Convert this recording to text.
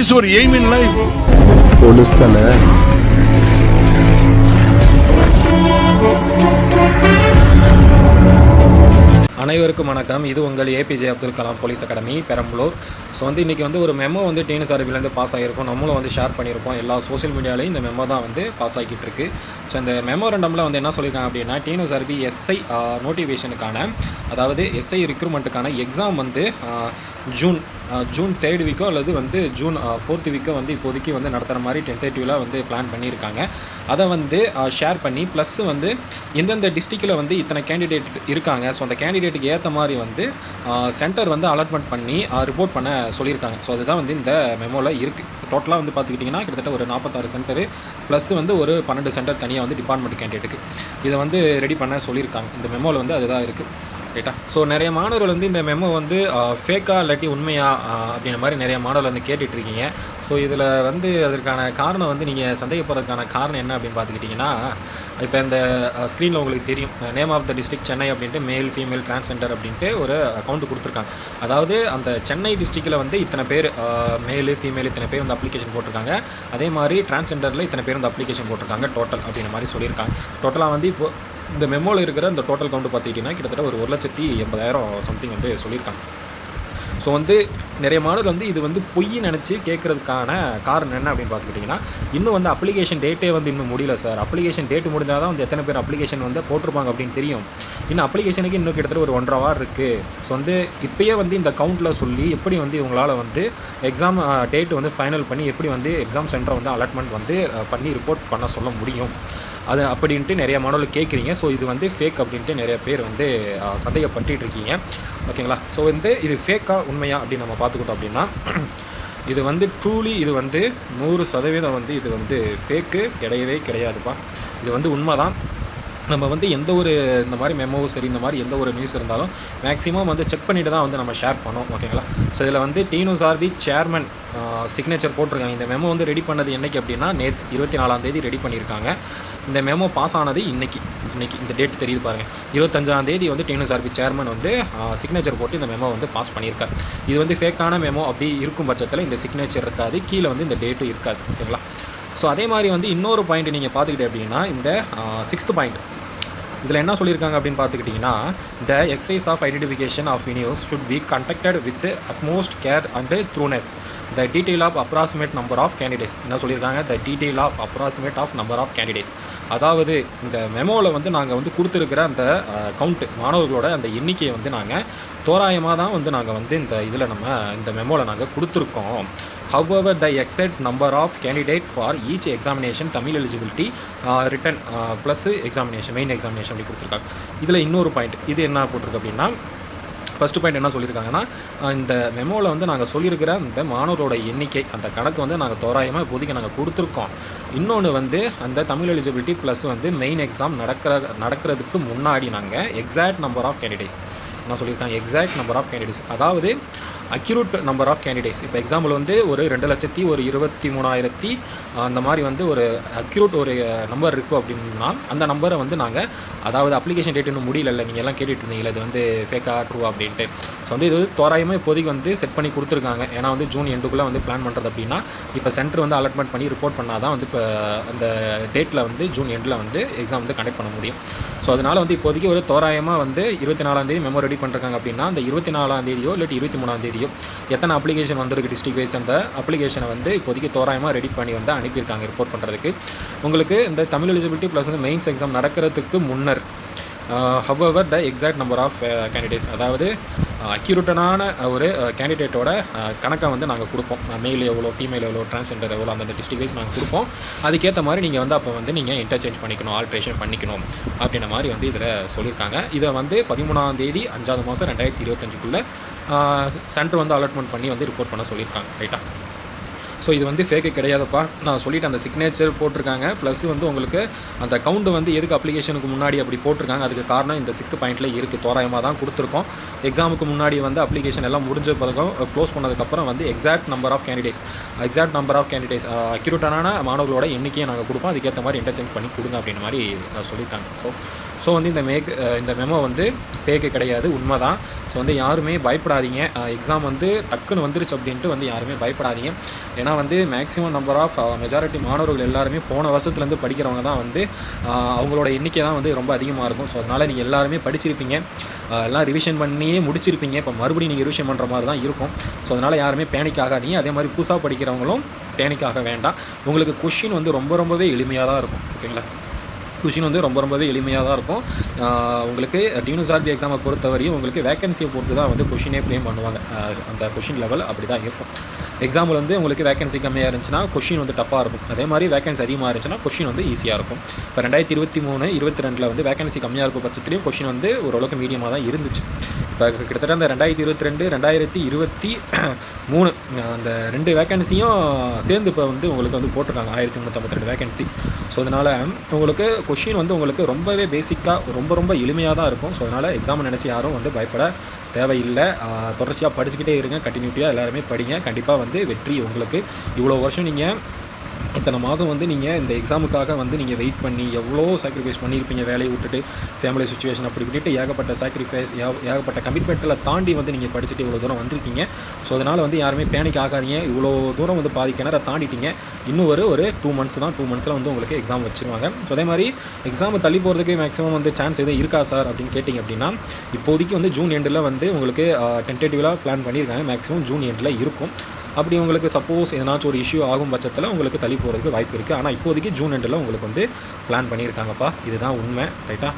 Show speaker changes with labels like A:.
A: is your aim in life?
B: Police தானே?
C: அனைவருக்கும் வணக்கம். இது உங்கள் APJ Abdul Kalam police academy Perambalur. So வந்து இன்றைக்கி வந்து ஒரு மெமோ வந்து டிஎன்எஸ் ஆர்பிலேருந்து பாஸ் ஆகிருக்கும் நம்மளும் வந்து ஷேர் பண்ணியிருப்போம் எல்லா சோஷியல் மீடியாலையும் இந்த மெமோ தான் வந்து பாஸ் ஆகிட்டு இருக்கு. ஸோ இந்த மெமோரண்டமில் வந்து என்ன சொல்லியிருக்காங்க அப்படின்னா டிஎன்எஸ் ஆர்பி எஸ்ஐ நோட்டிஃபிகேஷனுக்கான அதாவது எஸ்ஐ ரிக்ரூட்மெண்ட்டுக்கான எக்ஸாம் வந்து ஜூன் ஜூன் தேர்ட் வீக்கோ அல்லது வந்து ஜூன் ஃபோர்த் வீக்கோ வந்து இப்போதைக்கு வந்து நடத்துகிற மாதிரி டென்டேட்டிவ்லாம் வந்து பிளான் பண்ணியிருக்காங்க. அதை வந்து ஷேர் பண்ணி ப்ளஸ் வந்து எந்தெந்த டிஸ்ட்ரிக்டில் வந்து இத்தனை கேண்டிடேட் இருக்காங்க. ஸோ அந்த கேண்டிடேட்டுக்கு ஏற்ற மாதிரி வந்து சென்டர் வந்து அலாட்மெண்ட் பண்ணி ரிப்போர்ட் பண்ண சொல்லியிருக்காங்க. ஸோ அதுதான் வந்து இந்த மெமோவில் இருக்குது டோட்டலாக வந்து பார்த்துக்கிட்டிங்கன்னா கிட்டத்தட்ட ஒரு நாற்பத்தாறு சென்டரு ப்ளஸ் வந்து ஒரு பன்னெண்டு சென்டர் தனியாக வந்து டிபார்ட்மெண்ட் கேண்டிடேட்டுக்கு இதை வந்து ரெடி பண்ண சொல்லியிருக்காங்க. இந்த மெமோவில் வந்து அதுதான் இருக்குது ரைட்டா ஸோ நிறைய மாணவர்கள் வந்து இந்த மெமோ வந்து ஃபேக்கா இல்லாட்டி உண்மையா அப்படின்ற மாதிரி நிறைய மாணவர்கள் வந்து கேட்டுட்ருக்கீங்க. ஸோ இதில் வந்து அதற்கான காரணம் வந்து நீங்கள் சந்தேகப்படுறதுக்கான காரணம் என்ன அப்படின்னு பார்த்துக்கிட்டிங்கன்னா இப்போ இந்த ஸ்க்ரீனில் உங்களுக்கு தெரியும். Name of the district Chennai அப்படின்ட்டு மேல் ஃபீமேல் டிரான்ஸ்ஜெண்டர் அப்படின்ட்டு ஒரு அக்கௌண்ட் கொடுத்துருக்காங்க. அதாவது அந்த சென்னை டிஸ்ட்ரிக்டில் வந்து இத்தனை பேர் மேலு ஃபீமேல் இத்தனை பேர் வந்து அப்ளிகேஷன் போட்டிருக்காங்க. அதே மாதிரி டிரான்ஸ்ஜெண்டரில் இத்தனை பேர் வந்து அப்ளிகேஷன் போட்டிருக்காங்க டோட்டல் அப்படின்ற மாதிரி சொல்லியிருக்காங்க. டோட்டலாக வந்து இப்போது இந்த மெமோவில் இருக்கிற இந்த டோட்டல் கவுண்ட் பார்த்துக்கிட்டிங்கன்னா கிட்டத்தட்ட ஒரு ஒரு லட்சத்தி எண்பதாயிரம் சம்திங் வந்து சொல்லியிருக்காங்க. ஸோ வந்து நிறைய மாடல் வந்து இது வந்து பொய் நினச்சி கேட்குறதுக்கான காரணம் என்ன அப்படின்னு பார்த்துக்கிட்டிங்கன்னா இன்னும் வந்து அப்ளிகேஷன் டேட்டே வந்து இன்னும் முடியல சார் அப்ளிகேஷன் டேட் முடிஞ்சால் தான் வந்து எத்தனை பேர் அப்ளிகேஷன் வந்து போட்டிருப்பாங்க அப்படின்னு தெரியும். இன்னும் அப்ளிகேஷனுக்கு இன்னும் கிட்டத்தட்ட ஒரு ஒன்றரை வாரம் இருக்குது ஸோ வந்து இப்போயே வந்து இந்த கவுண்ட்டில் சொல்லி எப்படி வந்து இவங்களால் வந்து எக்ஸாம் டேட் வந்து ஃபைனல் பண்ணி எப்படி வந்து எக்ஸாம் சென்டரை வந்து அலாட்மெண்ட் வந்து பண்ணி ரிப்போர்ட் பண்ண சொல்ல முடியும். அது அப்படின்ட்டு நிறைய மாடல் கேட்குறீங்க. ஸோ இது வந்து ஃபேக் அப்படின்ட்டு நிறைய பேர் வந்து சந்தேகப்பட்டு இருக்கீங்க ஓகேங்களா? ஸோ வந்து இது ஃபேக்காக உண்மையா அப்படின்னு நம்ம பார்த்துக்கிட்டோம் அப்படின்னா இது வந்து ட்ரூலி இது வந்து நூறு சதவீதம் வந்து இது வந்து ஃபேக்கு கிடையவே கிடையாதுப்பா. இது வந்து உண்மை தான் நம்ம வந்து எந்த ஒரு இந்த மாதிரி மெமோவும் சரி இந்த மாதிரி எந்த ஒரு நியூஸ் இருந்தாலும் மேக்ஸிமம் வந்து செக் பண்ணிட்டு தான் வந்து நம்ம ஷேர் பண்ணோம் ஓகேங்களா ஸோ இதில் வந்து டீனு சார்பி சேர்மன் சிக்னேச்சர் போட்டிருக்காங்க. இந்த மெமோ வந்து ரெடி பண்ணது என்னைக்கு அப்படின்னா நேற்று இருபத்தி நாலாம் தேதி ரெடி பண்ணியிருக்காங்க. இந்த மெமோ பாஸ் ஆனது இன்றைக்கி இன்றைக்கி இந்த டேட் தெரியுது பாருங்கள் இருபத்தஞ்சாம் தேதி வந்து டீனு சார்பி சேர்மன் வந்து சிக்னேச்சர் போட்டு இந்த மெமோ வந்து பாஸ் பண்ணியிருக்காரு. இது வந்து ஃபேக்கான மெமோ அப்படி இருக்கும் பட்சத்தில் இந்த சிக்னேச்சர் இருக்காது. கீழே வந்து இந்த டேட்டும் இருக்காது ஓகேங்களா ஸோ அதே மாதிரி வந்து இன்னொரு பாயிண்ட் நீங்கள் பார்த்துக்கிட்டே அப்படின்னா இந்த சிக்ஸ்த் பாயிண்ட் இதில் என்ன சொல்லியிருக்காங்க அப்படின்னு பார்த்துக்கிட்டிங்கன்னா the exercise of identification of universe should be conducted with utmost care and thoroughness the detail of approximate number of candidates என்ன சொல்லியிருக்காங்க? The detail of approximate of number of candidates அதாவது இந்த மெமோவில் வந்து நாங்கள் வந்து கொடுத்துருக்கிற அந்த கவுண்ட்டு மாணவர்களோட அந்த எண்ணிக்கையை வந்து நாங்கள் தோராயமாக தான் வந்து நாங்கள் வந்து இந்த இதில் நம்ம இந்த மெமோவில் நாங்கள் கொடுத்துருக்கோம். However the exact number of candidate for each examination Tamil eligibility written plus examination main examination அப்படி கொடுத்துருக்காங்க. இதில் இன்னொரு பாயிண்ட் இது என்ன போட்டிருக்கு அப்படின்னா ஃபஸ்ட்டு பாயிண்ட் என்ன சொல்லியிருக்காங்கன்னா இந்த மெமோவில் வந்து நாங்கள் சொல்லியிருக்கிற இந்த மாணவரோட எண்ணிக்கை அந்த கணக்கு வந்து நாங்கள் தோராயமாக இப்போதைக்கு நாங்கள் கொடுத்துருக்கோம். இன்னொன்று வந்து அந்த தமிழ் எலிஜிபிலிட்டி ப்ளஸ் வந்து மெயின் எக்ஸாம் நடக்கிற நடக்கிறதுக்கு முன்னாடி நாங்கள் எக்ஸாக்ட் நம்பர் ஆஃப் கேண்டிடேட்ஸ் என்ன சொல்லியிருக்காங்க? எக்ஸாக்ட் நம்பர் ஆஃப் கேண்டிடேட்ஸ் அதாவது அக்யூரேட் நம்பர் ஆஃப் கேண்டிடேட்ஸ் இப்போ எக்ஸாம்பிள் வந்து ஒரு ரெண்டு லட்சத்தி ஒரு இருபத்தி மூணாயிரத்தி அந்த மாதிரி வந்து ஒரு அக்யூரேட் ஒரு நம்பர் இருக்கும் அப்படின்னா அந்த நம்பரை வந்து நாங்கள் அதாவது அப்ளிகேஷன் டேட் இன்னும் முடியல நீங்கள் எல்லாம் கேட்டுட்டு இருந்தீங்களா இது வந்து ஃபேக்கா ட்ரூ அப்படின்ட்டு. ஸோ வந்து இது வந்து தோராயமாக இப்போதைக்கு வந்து செட் பண்ணி கொடுத்துருக்காங்க. ஏன்னா வந்து ஜூன் எண்டுக்குள்ளே வந்து பிளான் பண்ணுறது அப்படின்னா இப்போ சென்டர் வந்து அலாட்மெண்ட் பண்ணி ரிப்போர்ட் பண்ணால் தான் வந்து இப்போ அந்த டேட்டில் வந்து ஜூன் எண்டில் வந்து எக்ஸாம் வந்து கண்டக்ட் பண்ண முடியும். ஸோ அதனால் வந்து இப்போதைக்கு ஒரு தோராயமாக வந்து இருபத்தி நாலாம் தேதி மெமோ ரெடி பண்ணுறாங்க அப்படின்னா அந்த இருபத்தி நாலாம் தேதியோ இல்லாட்டி இருபத்தி மூணாம் தேதியோ எத்தனை அப்ளிகேஷன் வந்திருக்கு டிஸ்ட்ரிக் வைஸ் அந்த அப்ளிகேஷனை வந்து இப்போதைக்கு தோராயமாக ரெடி பண்ணி வந்து அனுப்பியிருக்காங்க ரிப்போர்ட் பண்ணுறதுக்கு உங்களுக்கு இந்த தமிழ் எலிஜிபிலிட்டி ப்ளஸ் வந்து மெயின்ஸ் எக்ஸாம் நடக்கிறதுக்கு முன்னர் however the exact number of candidates அதாவது அக்யூரேட்டனான ஒரு கேண்டிடேட்டோட கணக்கை வந்து நாங்கள் கொடுப்போம். மேல் எவ்வளோ ஃபீமேல் எவ்வளோ டிரான்ஸ்ஜெண்டர் எவ்வளோ அந்தந்த டிஸ்ட்ரிக் வைஸ் நாங்கள் கொடுப்போம். அதுக்கேற்ற மாதிரி நீங்கள் வந்து அப்போ வந்து நீங்கள் இன்டர்சேஞ்ச் பண்ணிக்கணும் ஆல்ட்ரேஷன் பண்ணிக்கணும் அப்படின்ற மாதிரி வந்து இதில் சொல்லியிருக்காங்க. இதை வந்து பதிமூணாம் தேதி அஞ்சாவது மாதம் ரெண்டாயிரத்தி இருபத்தஞ்சுக்குள்ளே சென்டர் வந்து அலாட்மெண்ட் பண்ணி வந்து ரிப்போர்ட் பண்ண சொல்லியிருக்காங்க. ரைட்டாக ஸோ இது வந்து ஃபேக்கு கிடையாதுப்பா. நான் சொல்லிவிட்டு அந்த சிக்னேச்சர் போட்டிருக்காங்க. ப்ளஸ் வந்து உங்களுக்கு அந்த கவுண்ட் வந்து எதுக்கு அப்ளிகேஷனுக்கு முன்னாடி அப்படி போட்டிருக்காங்க? அதுக்கு காரணம் இந்த சிக்ஸ்த் பாயிண்ட்டில் இருக்குது தோராயமாக தான் கொடுத்துருக்கோம். எக்ஸாமுக்கு முன்னாடி வந்து அப்ளிகேஷன் எல்லாம் முடிஞ்ச பிறகும் க்ளோஸ் பண்ணதுக்கப்புறம் வந்து exact number of candidates exact number of candidates அக்யூரேட்டான மாணவர்களோட எண்ணிக்கையை நாங்கள் கொடுப்போம். அதுக்கேற்ற மாதிரி இன்டர்ச்சேஞ்ச் பண்ணி கொடுங்க அப்படின்ற மாதிரி சொல்லியிருக்காங்க. ஸோ ஸோ வந்து இந்த மேக் uh, இந்த மெமோ வந்து தேக்கு கிடையாது உண்மை தான் ஸோ வந்து யாருமே பயப்படாதீங்க. Uh, எக்ஸாம் வந்து டக்குன்னு வந்துருச்சு அப்படின்ட்டு வந்து யாருமே பயப்படாதீங்க. ஏன்னா வந்து மேக்ஸிமம் நம்பர் ஆஃப் மெஜாரிட்டி மாணவர்கள் எல்லாருமே போன வருஷத்துலேருந்து படிக்கிறவங்க தான் வந்து uh, அவங்களோட எண்ணிக்கை தான் வந்து ரொம்ப அதிகமாக இருக்கும். ஸோ அதனால் நீங்கள் எல்லாருமே படிச்சிருப்பீங்க. எல்லாம் ரிவிஷன் பண்ணியே முடிச்சிருப்பீங்க. இப்போ மறுபடியும் நீங்கள் ரிவிஷன் பண்ணுற மாதிரி தான் இருக்கும். ஸோ அதனால் யாருமே பேனிக் ஆகாதீங்க. அதே மாதிரி புதுசாக படிக்கிறவங்களும் பேனிக் ஆக வேண்டாம். உங்களுக்கு கொஷின் வந்து ரொம்ப ரொம்பவே எளிமையாக தான் இருக்கும். ஓகேங்களா கொஷின் வந்து ரொம்ப ரொம்பவே எளிமையாக தான் இருக்கும். உங்களுக்கு உங்களுக்கு டியூனிசார்பி எக்ஸாமை பொறுத்தவரையும் உங்களுக்கு வேகன்சியை பொறுத்து தான் வந்து கொஷினே ஃப்ரேம் பண்ணுவாங்க. அந்த கொஷின் லெவல் அப்படி தான் இருக்கும். எக்ஸாம்பிள் வந்து உங்களுக்கு வேகன்சி கம்மியாக இருந்துச்சுன்னா கொஷின் வந்து டஃப்பாக இருக்கும். அதே மாதிரி வேகன்சி அதிகமாக இருந்துச்சுன்னா கொஷின் வந்து ஈஸியாக இருக்கும். இப்போ ரெண்டாயிரத்தி இருபத்தி மூணு இருபத்தி ரெண்டில் வந்து வேகன்சி கம்மியாக இருக்கும் பட்சத்துலேயும் கொஷின் வந்து ஓரளவுக்கு மீடியமாக தான் இருந்துச்சு. இப்போ கிட்டத்தட்ட அந்த ரெண்டாயிரத்தி இருபத்தி ரெண்டு ரெண்டாயிரத்தி இருபத்தி மூணு அந்த ரெண்டு வேகன்சியும் சேர்ந்து இப்போ வந்து உங்களுக்கு வந்து போட்டிருக்காங்க. ஆயிரத்தி முந்நூற்றம்பத்தி ரெண்டு வேகன்சி ஸோ அதனால் உங்களுக்கு கொஷின் வந்து உங்களுக்கு ரொம்பவே பேசிக்காக ரொம்ப ரொம்ப எளிமையாக தான் இருக்கும். ஸோ அதனால் எக்ஸாம் நினச்சி யாரும் வந்து பயப்பட தேவையில்லை. தொடர்ச்சியாக படிச்சுக்கிட்டே இருங்க கண்டினியூட்டியாக எல்லாருமே படிங்க. கண்டிப்பாக வந்து வெற்றி உங்களுக்கு. இவ்வளோ வருஷம் நீங்கள் இத்தனை மாதம் வந்து நீங்கள் இந்த எக்ஸாமுக்காக வந்து நீங்கள் வெயிட் பண்ணி எவ்வளோ சாக்ரிஃபைஸ் பண்ணியிருப்பீங்க வேலையை விட்டுட்டு ஃபேமிலி சுச்சுவேஷன் அப்படி விட்டுட்டு ஏகப்பட்ட சாக்ரிஃபைஸ் ஏகப்பட்ட கமிட்மெண்ட்டில் தாண்டி வந்து நீங்கள் படிச்சுட்டு இவ்வளோ தூரம் வந்திருக்கீங்க. ஸோ அதனால் வந்து யாருமே பேனிக் ஆகாதீங்க. இவ்வளோ தூரம் வந்து பாதி கிணற தாண்டிட்டீங்க. இன்னும் ஒரு ஒரு டூ மந்த்ஸ் தான் டூ மந்த்ஸில் வந்து உங்களுக்கு எக்ஸாம் வச்சுருவாங்க. ஸோ அதே மாதிரி எக்ஸாம் தள்ளி போகிறதுக்கு மேக்ஸிமம் வந்து சான்ஸ் எதுவும் இருக்கா சார் அப்படின்னு கேட்டிங்க அப்படின்னா இப்போதைக்கு வந்து ஜூன் எண்டில் வந்து உங்களுக்கு டென்டேட்டிவலாக பிளான் பண்ணியிருக்காங்க. மேக்ஸிமம் ஜூன் எண்டில் இருக்கும். அப்படி உங்களுக்கு சப்போஸ் எதனாச்சும் ஒரு இஷ்யூ ஆகும் பட்சத்தில் உங்களுக்கு தள்ளி போகிறதுக்கு வாய்ப்பு இருக்குது ஆனால் இப்போதைக்கு ஜூன் எண்டில் உங்களுக்கு வந்து பிளான் பண்ணியிருக்காங்கப்பா இதுதான் உண்மை ரைட்டா